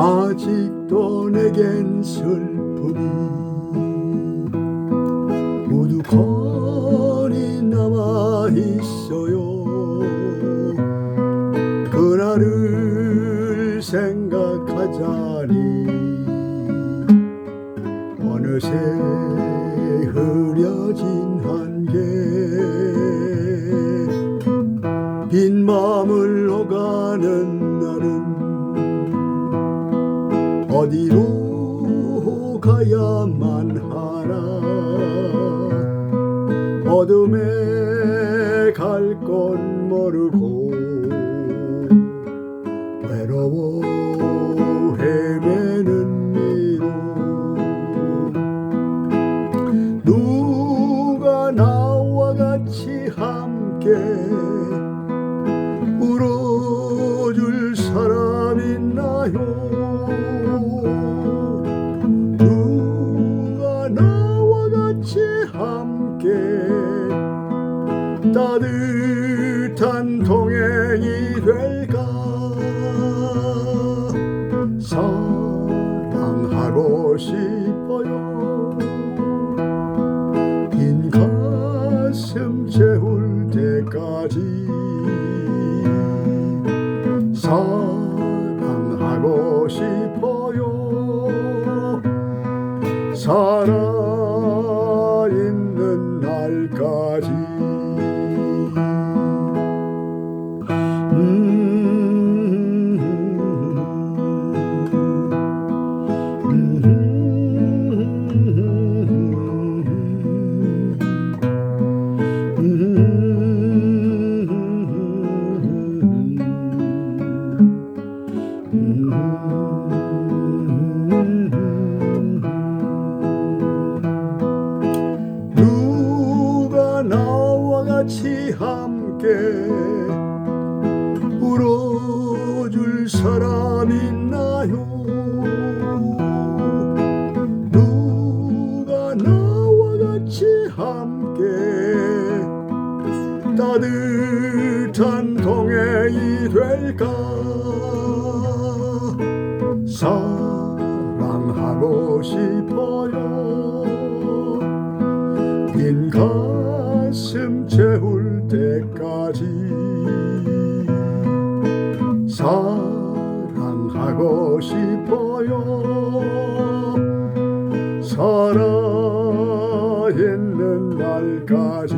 아직도 내겐 슬픔이. 우두커니 남아 있어요. 그날을 생각하자니. 어느새 흐려진 한계. 빈 마음을 오가는 날은 어디로 가야만 하나. 어둠에 갈곳 모르고 외로워 헤매는 이로. 누가 나와 같이 함께 따뜻한 동행이 될까? 사랑하고 싶어요. 빈 가슴 채울 때까지 사랑하고 싶어요. 살아있는 날까지 같이 함께 울어줄 사람 있나요? 누가 나와 같이 함께 따뜻한 동행이 될까? 사랑하고 싶어요. 빈 가슴 채울 때까지 사랑하고 싶어요. 살아있는 날까지